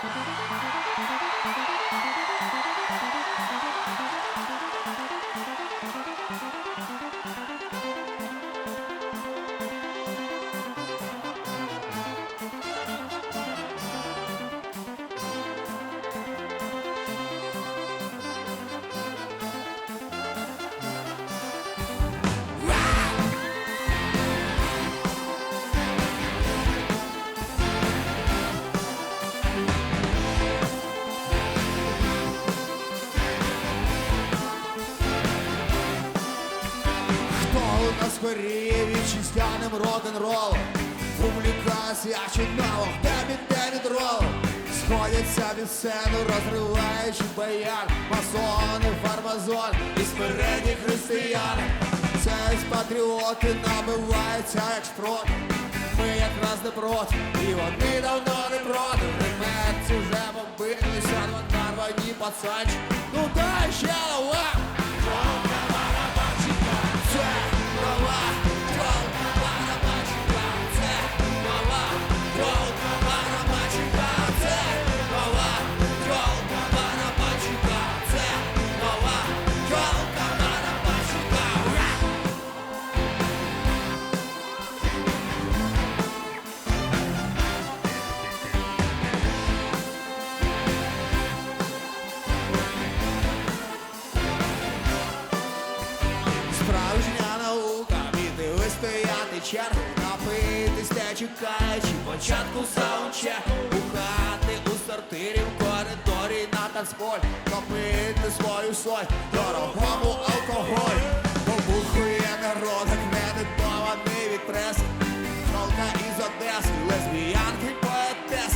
バラバラバラバラバラ。У вітчизняним рок-н-ролом? Публікація чудово, де від де від ролу Сходяться від сцену, розриваючи баян. Масони, фармазон і смиренні християни Це патріоти набиваються як шпрот. Ми якраз не проти, і вони давно не проти. Ремець уже бомбилися, нарвані пацанчі Ну дай ще лава! чар Напитись не чекаючи початку саунче У хати, у сортирі, в коридорі на танцполь Копити свою соль, дорогому алкоголь Побухує народок, недитований від прес Солка із Одеси, лесбіянки, поетес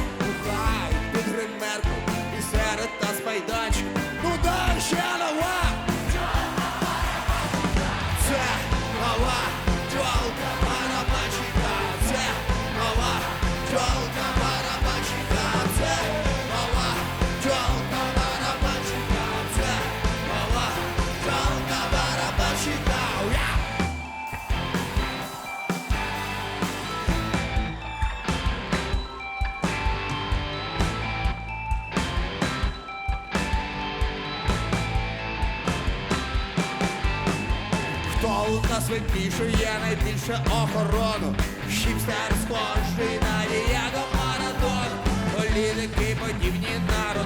нас випішує найбільше охорону? Хіпстер схожий на діяго Марадону Політики подібні на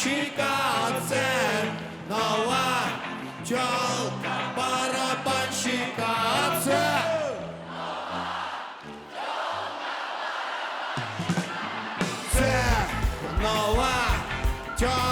барабанщика, це нова чолка барабанщика, це нова чолка барабанщика. Це.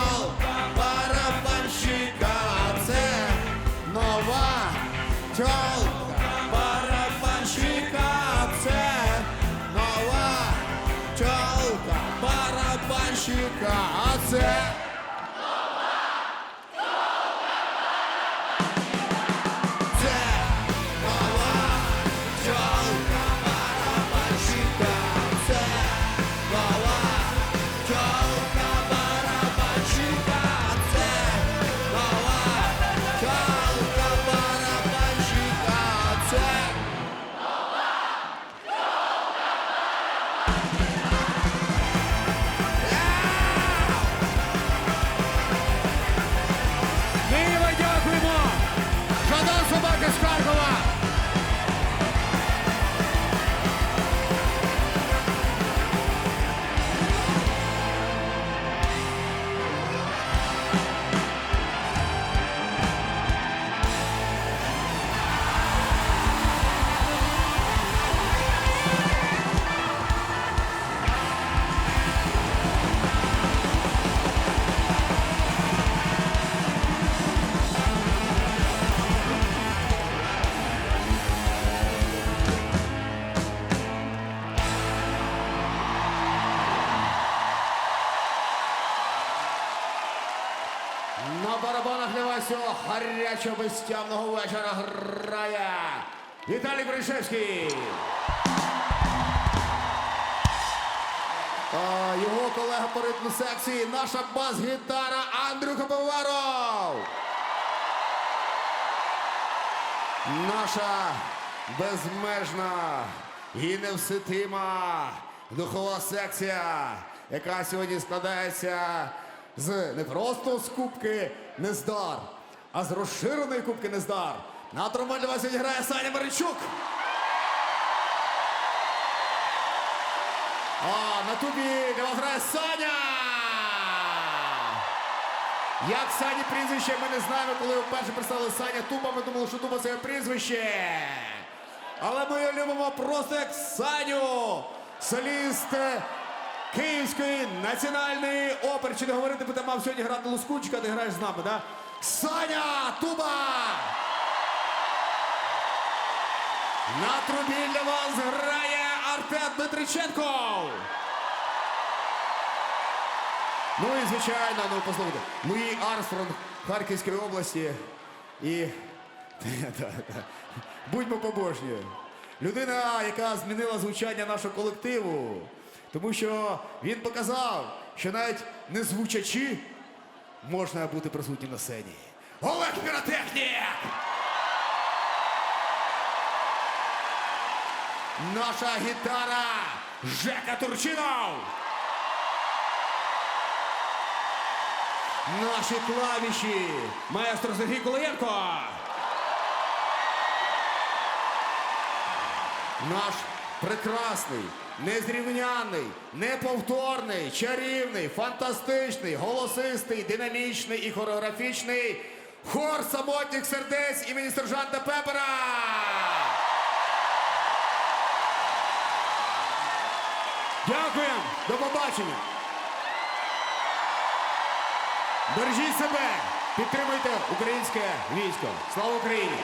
Вас гарячого безтямного вечора грає Віталій Бришевський. А його колега по ритму секції, наша бас-гітара Андрюха Пивоваров. Наша безмежна і невситима духова секція, яка сьогодні складається з не просто з кубки Нездар, а з розширеної кубки Нездар. На тромбоні для вас сьогодні грає Саня Маричук. А на тубі для вас грає Саня. Як Сані прізвище, ми не знаємо, коли вперше представили Саня Туба, ми думали, що Туба це прізвище. Але ми його любимо просто як Саню, соліст Київської національної опери. Чи не говорити, бо ти мав сьогодні грати Лускунчика, ти граєш з нами, да? Саня Туба! На трубі для вас грає Артем Дмитриченко. Ну і звичайно, ну послухайте, Луї Армстронг Харківської області. І будьмо побожні. Людина, яка змінила звучання нашого колективу. Тому що він показав, що навіть не звучачі можна бути присутнім на сцені. Олег Піротехнік! Наша гітара Жека Турчинов! Наші клавіші маестро Сергій Колоєнко. Наш прекрасний, незрівняний, неповторний, чарівний, фантастичний, голосистий, динамічний і хореографічний хор самотніх сердець імені сержанта Пепера. Дякуємо, до побачення. Бережіть себе, підтримуйте українське військо. Слава Україні!